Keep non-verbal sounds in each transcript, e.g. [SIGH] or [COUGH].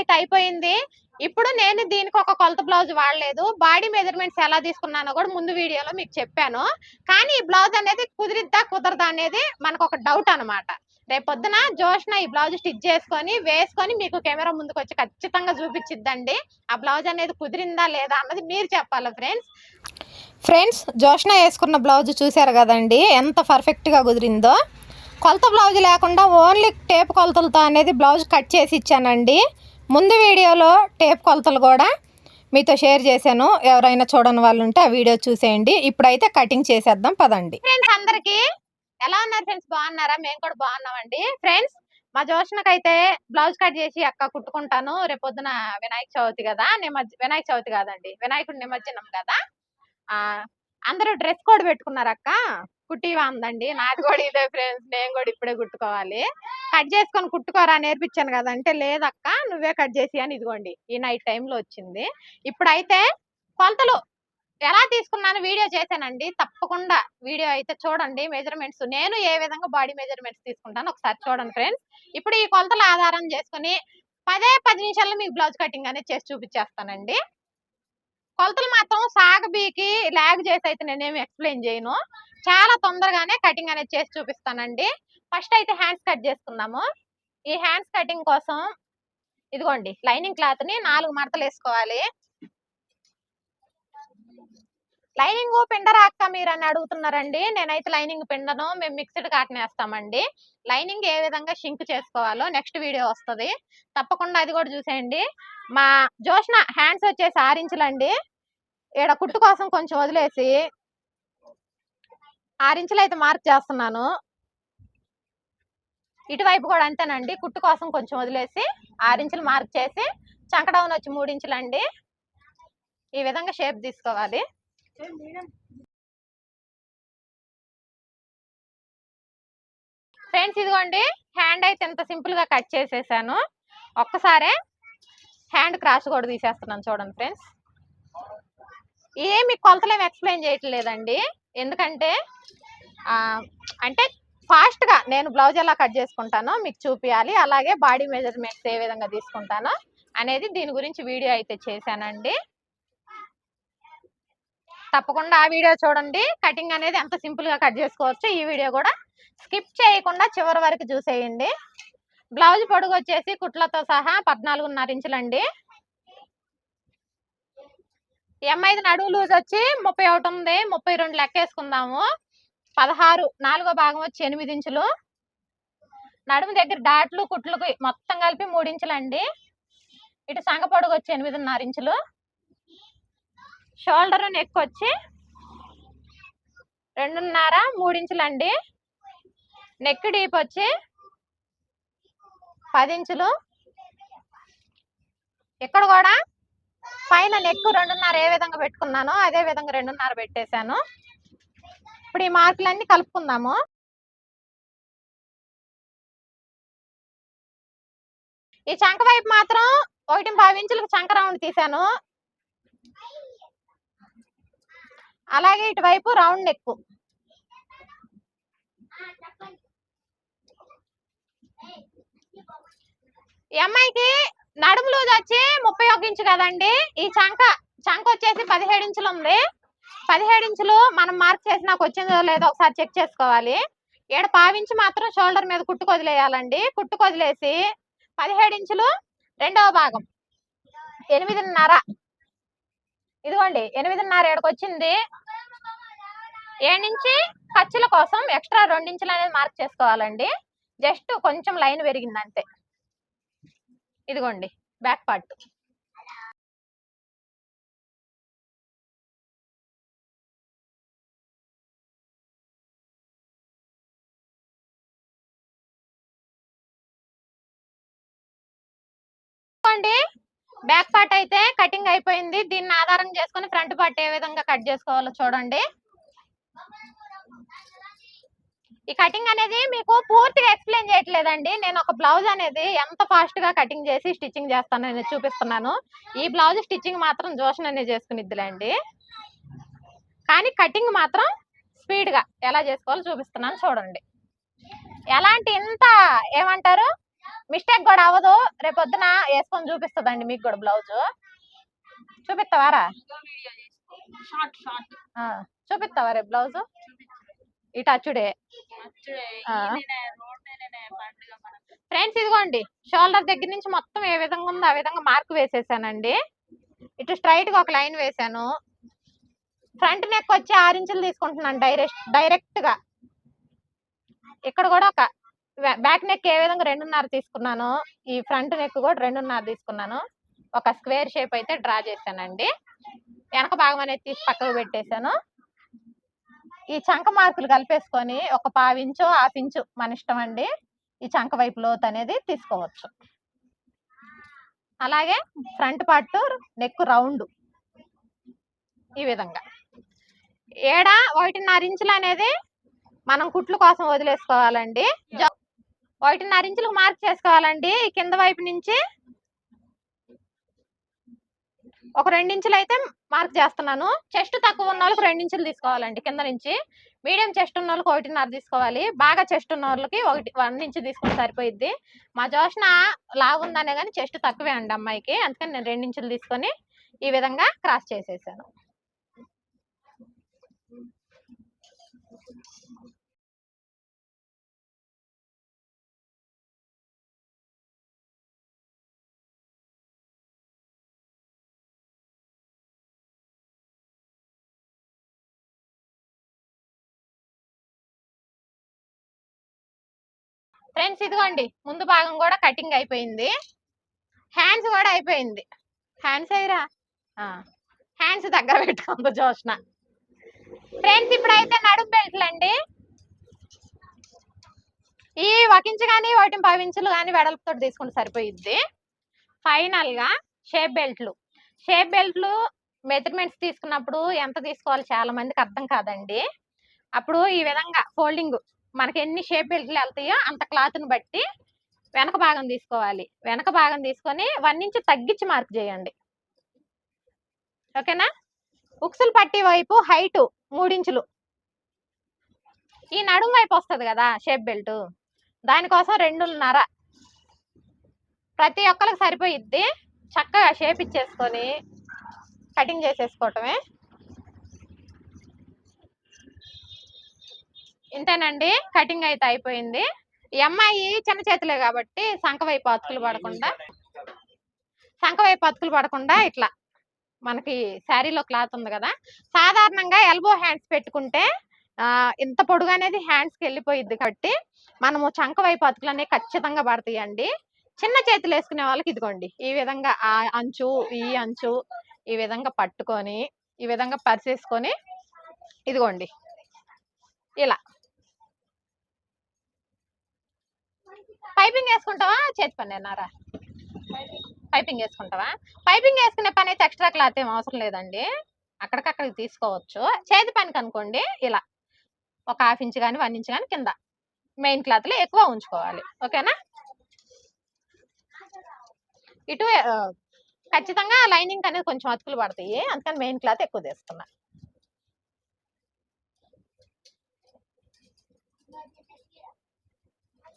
అయితే అయిపోయింది. ఇప్పుడు నేను దీనికి ఒక కొలత బ్లౌజ్ వాడలేదు. బాడీ మెజర్మెంట్స్ ఎలా తీసుకున్నానో కూడా ముందు వీడియోలో మీకు చెప్పాను. కానీ ఈ బ్లౌజ్ అనేది కుదిరిద్దా కుదరదా అనేది మనకు ఒక డౌట్ అన్నమాట. రేపు పొద్దున జోష్న ఈ బ్లౌజ్ స్టిచ్ చేసుకొని వేసుకొని మీకు కెమెరా ముందుకు వచ్చి ఖచ్చితంగా చూపించిద్దండి ఆ బ్లౌజ్ అనేది కుదిరిందా లేదా అన్నది మీరు చెప్పాలి ఫ్రెండ్స్. ఫ్రెండ్స్ జోష్న వేసుకున్న బ్లౌజ్ చూశారు కదండి ఎంత పర్ఫెక్ట్గా కుదిరిందో. కొలత బ్లౌజ్ లేకుండా ఓన్లీ టేప్ కొలతలతో అనేది బ్లౌజ్ కట్ చేసి ఇచ్చానండి. ముందు వీడియోలో టేప్ కొలతలు కూడా మీతో షేర్ చేశాను. ఎవరైనా చూడని వాళ్ళు ఉంటే ఆ వీడియో చూసేయండి. ఇప్పుడైతే కటింగ్ చేసేద్దాం. పదండి. ఫ్రెండ్స్ అందరికి ఎలా ఉన్నారు ఫ్రెండ్స్ బాగున్నారా? మేము కూడా బాగున్నామండి. ఫ్రెండ్స్ మా జోష్నకైతే బ్లౌజ్ కట్ చేసి అక్క కుట్టుకుంటాను. రేపొద్దున వినాయక చవితి కదా? నిమజ్జ వినాయక చవితి కాదండి. వినాయకుడు నిమజ్జనం కదా? ఆ అందరూ డ్రెస్ కోడ్ పెట్టుకున్నారు అక్క కుట్టి అందండి నాది కూడా ఇదే ఫ్రెండ్స్. నేను కూడా ఇప్పుడే కుట్టుకోవాలి కట్ చేసుకొని కుట్టుకోరా నేర్పించాను కదా. అంటే లేదక్క నువ్వే కట్ చేసి అని ఇదిగోండి. ఈ నైట్ టైంలో వచ్చింది. ఇప్పుడైతే కొలతలు ఎలా తీసుకున్నాను వీడియో చేశానండి. తప్పకుండా వీడియో అయితే చూడండి. మెజర్మెంట్స్. నేను ఏ విధంగా బాడీ మెజర్మెంట్స్ తీసుకుంటాను ఒకసారి చూడండి ఫ్రెండ్స్. ఇప్పుడు ఈ కొలతల ఆధారం చేసుకుని పదే పది నిమిషాల్లో మీకు బ్లౌజ్ కటింగ్ అనేది చేసి చూపించేస్తానండి. కొలతలు మాత్రం సాగబీకి లాగ్ చేసి అయితే నేనేమి ఎక్స్ప్లెయిన్ చేయను. చాలా తొందరగానే కటింగ్ అనేది చేసి చూపిస్తానండి. ఫస్ట్ అయితే హ్యాండ్స్ కట్ చేసుకుందాము. ఈ హ్యాండ్స్ కటింగ్ కోసం ఇదిగోండి లైనింగ్ క్లాత్ని నాలుగు మడతలు వేసుకోవాలి. లైనింగ్ పిండరా అక్క మీరు అని అడుగుతున్నారండి. నేనైతే లైనింగ్ పిండను మేము మిక్స్డ్ కాటన్ వేస్తామండి. లైనింగ్ ఏ విధంగా షింక్ చేసుకోవాలో నెక్స్ట్ వీడియో వస్తది. తప్పకుండా అది కూడా చూసేయండి. మా జోష్న హ్యాండ్స్ వచ్చేసి ఆరించులండి ఈడ కుట్టు కోసం కొంచెం వదిలేసి ఆరించులు అయితే మార్క్ చేస్తున్నాను. ఇటువైపు కూడా అంతేనండి కుట్టు కోసం కొంచెం వదిలేసి ఆరించులు మార్క్ చేసి చంక డౌన్ వచ్చి మూడు ఇంచులండి ఈ విధంగా షేప్ తీసుకోవాలి. ఫ్రెండ్స్ ఇదిగోండి హ్యాండ్ అయితే ఎంత సింపుల్గా కట్ చేసేసాను. ఒక్కసారే హ్యాండ్ క్రాష్ కూడా తీసేస్తున్నాను చూడండి ఫ్రెండ్స్. ఏమి కొలతలేమి ఎక్స్ప్లెయిన్ చేయట్లేదండి. ఎందుకంటే అంటే ఫాస్ట్గా నేను బ్లౌజ్ ఎలా కట్ చేసుకుంటానో మీకు చూపించాలి అలాగే బాడీ మెజర్మెంట్స్ ఏ విధంగా తీసుకుంటానో అనేది దీని గురించి వీడియో అయితే చేశానండి. తప్పకుండా ఆ వీడియో చూడండి. కటింగ్ అనేది ఎంత సింపుల్గా కట్ చేసుకోవచ్చు ఈ వీడియో కూడా స్కిప్ చేయకుండా చివరి వరకు చూసేయండి. బ్లౌజ్ పొడుగు వచ్చేసి కుట్లతో సహా పద్నాలుగున్నర ఇంచులండి. ఎంఐది నడువు లూజ్ వచ్చి ముప్పై ఒకటి ఉంది ముప్పై రెండు లెక్క వేసుకుందాము పదహారు నాలుగో భాగం వచ్చి ఎనిమిది ఇంచులు. నడుము దగ్గర డాట్లు కుట్లకు మొత్తం కలిపి మూడు ఇంచులండి. ఇటు సంగ పొడుగు వచ్చి ఎనిమిదిన్నర ఇంచులు. షోల్డర్ నెక్ వచ్చి రెండున్నర మూడు ఇంచులండి. నెక్ డీప్ వచ్చి పది ఇంచులు. ఇక్కడ కూడా పైన నెక్ రెండున్నర ఏ విధంగా పెట్టుకున్నానో అదే విధంగా రెండున్నర పెట్టేశాను. ఇప్పుడు ఈ మార్కులన్నీ కలుపుకుందాము. ఈ చంక వైపు మాత్రం ఒకటి పావు ఇంచులకు చంక రౌండ్ తీశాను. అలాగే ఇటువైపు రౌండ్ నెక్. ఈ అమ్మాయికి నడుము లూజ్ వచ్చి ముప్పై ఒక ఇంచు కదండి. ఈ చంక చంక వచ్చేసి పదిహేడు ఇంచులు ఉంది. పదిహేడు ఇంచులు మనం మార్క్ చేసి నాకు వచ్చిందో లేదో ఒకసారి చెక్ చేసుకోవాలి. ఈడ పావించి మాత్రం షోల్డర్ మీద కుట్టుకొదిలేయాలండి కుట్టుకొదిలేసి పదిహేడు ఇంచులు రెండవ భాగం. ఎనిమిదిన్నర. ఇదిగోండి ఎనిమిదిన్నర ఏడకొచ్చింది ఏడు నుంచి ఖర్చుల కోసం ఎక్స్ట్రా రెండించులు అనేది మార్క్ చేసుకోవాలండి. జస్ట్ కొంచెం లైన్ పెరిగింది అంతే ఇదిగోండి బ్యాక్ పార్ట్. బ్యాక్ పార్ట్ అయితే కటింగ్ అయిపోయింది. దీన్ని ఆధారం చేసుకొని ఫ్రంట్ పార్ట్ ఏ విధంగా కట్ చేసుకోవాలో చూడండి. ఈ కటింగ్ అనేది మీకు పూర్తిగా ఎక్స్ప్లెయిన్ చేయట్లేదండి. నేను ఒక బ్లౌజ్ అనేది ఎంత ఫాస్ట్గా కటింగ్ చేసి స్టిచ్చింగ్ చేస్తానని చూపిస్తున్నాను. ఈ బ్లౌజ్ స్టిచ్చింగ్ మాత్రం జోషన్ అనేది చేసుకునిద్దిలేండి. కానీ కటింగ్ మాత్రం స్పీడ్గా ఎలా చేసుకోవాలో చూపిస్తున్నాను చూడండి. ఎలాంటి ఇంత ఏమంటారు? మిస్టేక్ కూడా అవ్వదు. రేపు పొద్దున వేసుకొని చూపిస్తుందండి మీకు కూడా బ్లౌజ్ చూపిస్తావారా చూపిస్తావా రేపు బ్లౌజ్ ఇటు అచ్చుడే ఫ్రెండ్స్ ఇదిగోండి షోల్డర్ దగ్గర నుంచి మొత్తం ఏ విధంగా ఉందో ఆ విధంగా మార్క్ వేసేసానండి. ఇటు స్ట్రైట్గా ఒక లైన్ వేసాను. ఫ్రంట్ నెక్ వచ్చి ఆరు ఇంచులు తీసుకుంటున్నాను డైరెక్ట్ డైరెక్ట్గా. ఇక్కడ కూడా ఒక బ్యాక్ నెక్ ఏ విధంగా రెండున్నర తీసుకున్నాను. ఈ ఫ్రంట్ నెక్ కూడా రెండున్నర తీసుకున్నాను. ఒక స్క్వేర్ షేప్ అయితే డ్రా చేశానండి. వెనక భాగం అనేది తీసి పక్కకు పెట్టేశాను. ఈ చంక మార్కులు కలిపేసుకొని ఒక పావించు హాఫ్ ఇంచు మన ఇష్టం అండి. ఈ చంక వైపు లోతు అనేది తీసుకోవచ్చు. అలాగే ఫ్రంట్ పార్ట్ నెక్ రౌండ్ ఈ విధంగా. ఏడ ఒకటిన్నర ఇంచులు అనేది మనం కుట్లు కోసం వదిలేసుకోవాలండి. ఒకటిన్నర ఇంచులకు మార్క్ చేసుకోవాలండి. కింద వైపు నుంచి ఒక రెండించులు అయితే మార్క్ చేస్తున్నాను. చెస్ట్ తక్కువ ఉన్న వాళ్ళకి రెండు ఇంచులు తీసుకోవాలండి కింద నుంచి. మీడియం చెస్ట్ ఉన్న వాళ్ళకి ఒకటిన్నర తీసుకోవాలి. బాగా చెస్ట్ ఉన్న వాళ్ళకి ఒకటి వన్ ఇంచ్ తీసుకుని సరిపోయిద్ది. మా జోష్న లాగుందనే కానీ చెస్ట్ తక్కువే అండి అమ్మాయికి. అందుకని నేను రెండించులు తీసుకొని ఈ విధంగా క్రాస్ చేసేసాను. ఫ్రెండ్స్ ఇదిగోండి ముందు భాగం కూడా కటింగ్ అయిపోయింది. హ్యాండ్స్ కూడా అయిపోయింది. హ్యాండ్స్ అయిరా హ్యాండ్స్ దగ్గర పెట్టుకుంది జోష్న. ఫ్రెండ్స్ ఇప్పుడైతే నడుము బెల్ట్లు అండి. ఈ ఒక కానీ ఒకటి పవించులు కానీ వెడల్పుతో తీసుకుంటే సరిపోయిద్ది. ఫైనల్గా షేప్ బెల్ట్లు. షేప్ బెల్ట్లు మెజర్మెంట్స్ తీసుకున్నప్పుడు ఎంత తీసుకోవాలి చాలా మందికి అర్థం కాదండి. అప్పుడు ఈ విధంగా ఫోల్డింగ్ మనకి ఎన్ని షేప్ బెల్ట్లు వెళ్తాయో అంత క్లాత్ని బట్టి వెనక భాగం తీసుకోవాలి. వెనక భాగం తీసుకొని వన్ ఇంచ్ తగ్గించి మార్క్ చేయండి. ఓకేనా? ఉక్సులు పట్టి వైపు హైట్ మూడించులు ఈ నడుము వైపు వస్తుంది కదా షేప్ బెల్ట్. దానికోసం రెండున్నర. ప్రతి ఒక్కరికి సరిపోయిద్ది. చక్కగా షేప్ ఇచ్చేసుకొని కటింగ్ చేసేసుకోవటమే. ఇంతేనండి. కటింగ్ అయితే అయిపోయింది. ఈ అమ్మాయి చిన్న చేతులే కాబట్టి సంఖ వైపు అతుకులు పడకుండా సంఖ వైపు అతుకులు పడకుండా ఇట్లా మనకి శారీలో క్లాత్ ఉంది కదా! సాధారణంగా ఎల్బో హ్యాండ్స్ పెట్టుకుంటే ఆ, ఇంత పొడుగు అనేది హ్యాండ్స్కి వెళ్ళిపోయిద్ది కాబట్టి మనము చంక వైపు అతుకులు అనేవి ఖచ్చితంగా పడతాయండి. చిన్న చేతులు వేసుకునే వాళ్ళకి ఇదిగోండి. ఈ విధంగా ఆ అంచు ఈ అంచు ఈ విధంగా పట్టుకొని ఈ విధంగా పరిచేసుకొని ఇదిగోండి. ఇలా పైపింగ్ వేసుకుంటావా? చేతి పని అన్నారా పైపింగ్ వేసుకుంటావా? పైపింగ్ వేసుకునే పని అయితే ఎక్స్ట్రా క్లాత్ ఏం అవసరం లేదండి. అక్కడికక్కడికి తీసుకోవచ్చు. చేతి పనికి అనుకోండి ఇలా ఒక హాఫ్ ఇంచ్ కానీ వన్ ఇంచ్ కానీ కింద. మెయిన్ క్లాత్లో ఎక్కువ ఉంచుకోవాలి. ఓకేనా? ఇటు ఖచ్చితంగా లైనింగ్ అనేది కొంచెం అతుకులు పడతాయి. అందుకని మెయిన్ క్లాత్ ఎక్కువ తీసుకున్నా.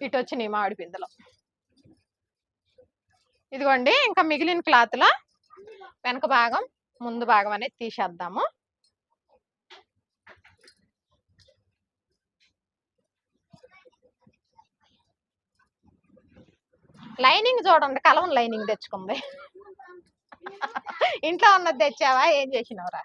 ఇటు వచ్చినాయి మామిడి పిందెలు ఇదిగోండి ఇంకా మిగిలిన క్లాత్లో వెనక భాగం ముందు భాగం అనేది తీసేద్దాము. లైనింగ్ చూడండి కలవం లైనింగ్ తెచ్చుకుంది. ఇంట్లో ఉన్నది తెచ్చావా? ఏం చేసినవరా?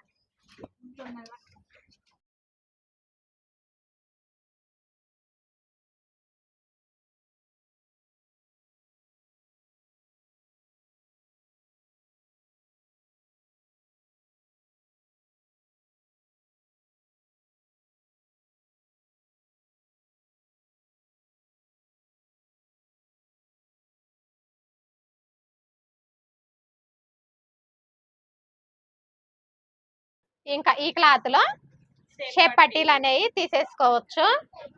ఇంకా ఈ క్లాత్లో షేప్ పట్టీలు అనేవి తీసేసుకోవచ్చు.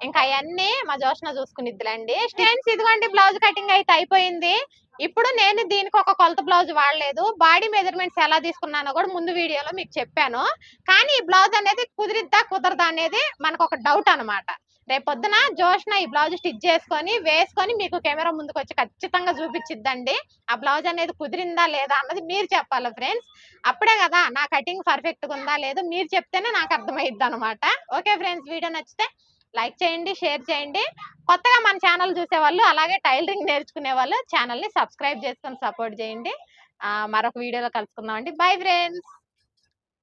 ఇంకా అవన్నీ మా జోష్న చూసుకునిద్దులండి. [LAUGHS] స్టెన్స్ ఇదిగోండి బ్లౌజ్ కటింగ్ అయితే అయిపోయింది. ఇప్పుడు నేను దీనికి ఒక కొలత బ్లౌజ్ వాడలేదు. బాడీ మెజర్మెంట్స్ ఎలా తీసుకున్నానో కూడా ముందు వీడియోలో మీకు చెప్పాను. కానీ ఈ బ్లౌజ్ అనేది కుదిరిద్దా కుదరదా అనేది మనకు ఒక డౌట్ అన్నమాట. రేపు పొద్దున జోష్న ఈ బ్లౌజ్ స్టిచ్ చేసుకొని వేసుకొని మీకు కెమెరా ముందుకు వచ్చి ఖచ్చితంగా చూపించిద్దండి ఆ బ్లౌజ్ అనేది కుదిరిందా లేదా అన్నది మీరు చెప్పాలి ఫ్రెండ్స్. అప్పుడే కదా నా కటింగ్ పర్ఫెక్ట్గా ఉందా లేదు మీరు చెప్తేనే నాకు అర్థమైద్ది అనమాట ఓకే ఫ్రెండ్స్ వీడియో నచ్చితే లైక్ చేయండి షేర్ చేయండి. కొత్తగా మన ఛానల్ చూసేవాళ్ళు అలాగే టైలరింగ్ నేర్చుకునే వాళ్ళు ఛానల్ని సబ్స్క్రైబ్ చేసుకొని సపోర్ట్ చేయండి. మరొక వీడియోలో కలుసుకుందాం అండి బై ఫ్రెండ్స్.